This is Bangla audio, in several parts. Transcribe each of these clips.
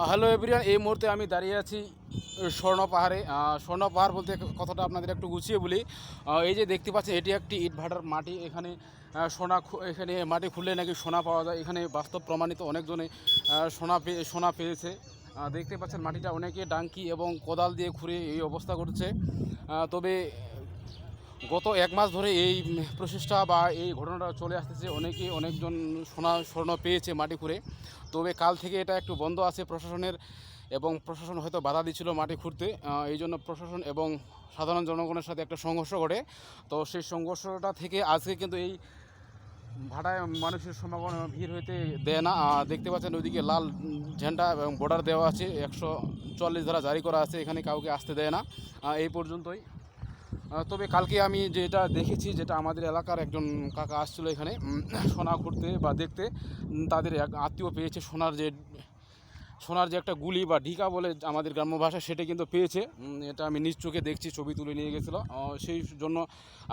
হ্যালো এভরিয়ান এই মুহূর্তে আমি দাঁড়িয়ে আছি স্বর্ণ পাহাড়ে। স্বর্ণ পাহাড় বলতে কথাটা আপনাদের একটু গুছিয়ে বলি। এই যে দেখতে পাচ্ছেন, এটি একটি ইট ভাটার মাটি। এখানে সোনা এখানে মাটি খুললে নাকি সোনা পাওয়া যায়। এখানে বাস্তব প্রমাণিত অনেকজনে সোনা পেয়ে সোনা পেয়েছে। দেখতে পাচ্ছেন মাটিটা অনেকে ডাঙ্কি এবং কোদাল দিয়ে খুঁড়ে এই অবস্থা করছে তবে গত এক মাস ধরে এই প্রচেষ্টা বা এই ঘটনাটা চলে আসতেছে। অনেকেই অনেকজন সোনা, স্বর্ণ পেয়েছে মাটি খুঁড়ে। তবে কাল থেকে এটা একটু বন্ধ আছে প্রশাসনের এবং প্রশাসন হয়তো বাধা দিচ্ছিল মাটি খুঁড়তে। এই জন্য প্রশাসন এবং সাধারণ জনগণের সাথে একটা সংঘর্ষ ঘটে। তো সেই সংঘর্ষটা থেকে আজকে কিন্তু এই ভাটায় মানুষের সমাগম ভিড় হইতে দেয় না। দেখতে পাচ্ছেন ওইদিকে লাল ঝান্ডা এবং বর্ডার দেওয়া আছে। একশো চল্লিশ ধারা জারি করা আছে। এখানে কাউকে আসতে দেয় না। এই পর্যন্তই। তবে কালকে আমি যেটা দেখেছি, যেটা আমাদের এলাকার একজন কাকা আসছিল এখানে সোনা ঘুরতে বা দেখতে তাদের এক আত্মীয় পেয়েছে সোনার যে সোনার যে একটা গুলি বা ঢিকা বলে আমাদের গ্রাম্য ভাষা সেটা কিন্তু পেয়েছে। এটা আমি নিজ চোখে দেখছি, ছবি তুলে নিয়ে গেছিল। সেই জন্য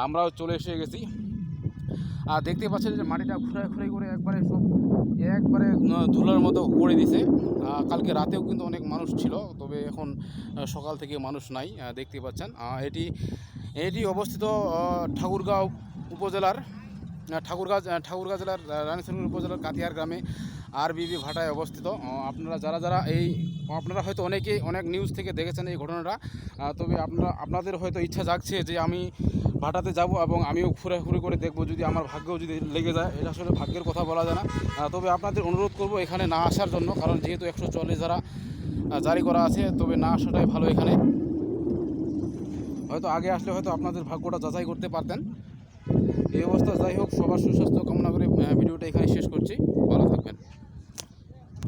আমরাও চলে এসে গেছি। আর দেখতে পাচ্ছেন যে মাটিটা ঘুরে ঘুরে করে একবারে সব, একবারে ধুলার মতো করে দিছে। কালকে রাতেও কিন্তু অনেক মানুষ ছিল, তবে এখন সকাল থেকে মানুষ নাই দেখতে পাচ্ছেন। এটি এটি অবস্থিত ঠাকুরগাঁও উপজেলার ঠাকুরগাঁ ঠাকুরগাঁ জেলার আহ, উপজেলার কাতিয়ার গ্রামে আর বিবি ভাটায় অবস্থিত। আপনারা যারা যারা এই আপনারা হয়তো অনেকেই অনেক নিউজ থেকে দেখেছেন এই ঘটনাটা তবে আপনারা আপনাদের হয়তো ইচ্ছা জাগছে যে আমি ভাটাতে যাব এবং আমিও ঘুরে ঘুরে করে দেখব যদি আমার ভাগ্যও যদি লেগে যায় এটা আসলে ভাগ্যের কথা বলা যায় না। তবে আপনাদের অনুরোধ করব এখানে না আসার জন্য কারণ যেহেতু একশো চল্লিশ ধারা জারি করা আছে তবে না আসাটাই ভালো এখানে। হয়তো আগে আসলে হয়তো আপনাদের ভাগ্যটা যাচাই করতে পারতেন। এই অবস্থা যাই হোক, সবার সুস্বাস্থ্য কামনা